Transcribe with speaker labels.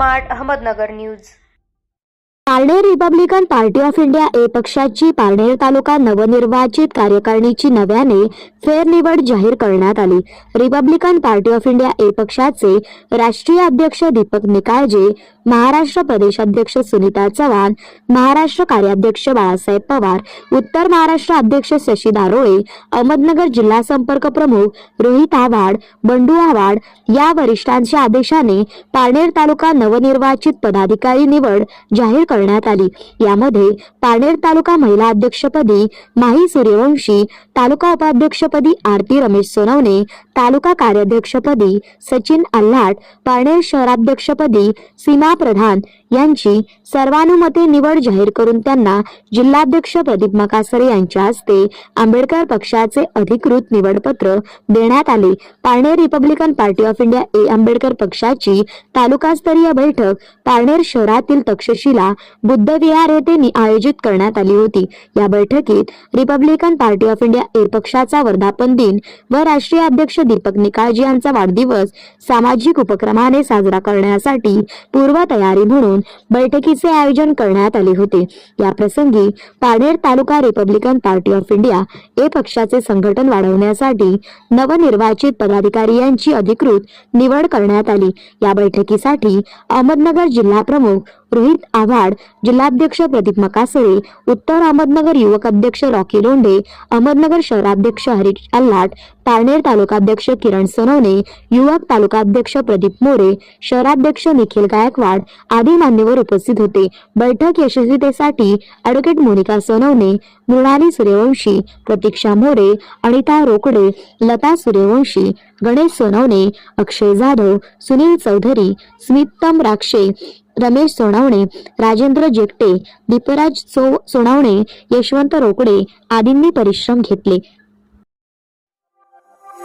Speaker 1: Smart Ahmednagar News.
Speaker 2: Parner Republican Party of India A पक्षाची पारनेर तालुका नवनिर्वाचित कार्यकारिणीची नव्याने फेरनिवड जाहीर करण्यात आली. Republican Party of India A पक्षाचे राष्ट्रीय अध्यक्ष दीपक निकाळजे महाराष्ट्र प्रदेशाध्यक्ष सुनीता चव्हाण महाराष्ट्र कार्याध्यक्ष बाळासाहेब पवार उत्तर महाराष्ट्र अध्यक्ष शशी दारोळे अहमदनगर जिल्हा संपर्क प्रमुख रोहित आव्हाड बंडू आव्हाड या वरिष्ठांच्या आदेशाने पारनेर तालुका नवनिर्वाचित पदाधिकारी निवड जाहीर करण्यात आली. यामध्ये पारनेर तालुका महिला अध्यक्षपदी माही सूर्यवंशी तालुका उपाध्यक्षपदी आरती रमेश सोनवणे तालुका कार्याध्यक्षपदी सचिन आल्हाट पारनेर शहराध्यक्षपदी सीमा प्रधान यांची सर्वानुमते निवड जाहीर करून त्यांना जिल्हाध्यक्ष प्रदीप मकासरे यांच्या हस्ते आंबेडकर पक्षाचे अधिकृत निवडपत्र देण्यात आले. Parner Republican Party of India A Ambedkar पक्षाची तालुकास्तरीय बैठक पारनेर शहरातील तक्षशिला बुद्धविहार येथे आयोजित करण्यात आली होती. या बैठकीत Republican Party of India A पक्षाचा वर्धापन दिन व राष्ट्रीय अध्यक्ष दीपक निकाळजी यांचा वाढदिवस सामाजिक उपक्रमाने साजरा करण्यासाठी पूर्व पूर्वतयारी म्हणून बैठकीचे आयोजन करण्यात आले होते. या प्रसंगी Parner taluka Republican Party of India A पक्षाचे संघटन वाढवण्यासाठी नवनिर्वाचित पदाधिकारी यांची अधिकृत निवड करण्यात आली. या बैठकीसाठी अहमदनगर जिल्हा प्रमुख रोहित आव्हाड जिल्हाध्यक्ष प्रदीप मकासरे उत्तर अहमदनगर युवक अध्यक्ष रॉकी लोंढे अहमदनगर शहराध्यक्ष हरीश अल्लाट पारनेर तालुकाध्यक्ष किरण सनवणे युवक तालुकाध्यक्ष प्रदीप मोरे शहराध्यक्ष निखिल गायकवाड आदी मान्यवर उपस्थित होते. बैठक यशस्वीतेसाठी अॅडव्होकेट मोनिका सनवणे मृणाली सूर्यवंशी प्रतीक्षा मोरे अनिता रोकडे लता सूर्यवंशी गणेश सोनवणे अक्षय जाधव सुनील चौधरी स्मितम राक्षे रमेश सोनवणे राजेंद्र जेकटे दीपराज सो सोनवणे यशवंत रोकडे आदींनी परिश्रम घेतले.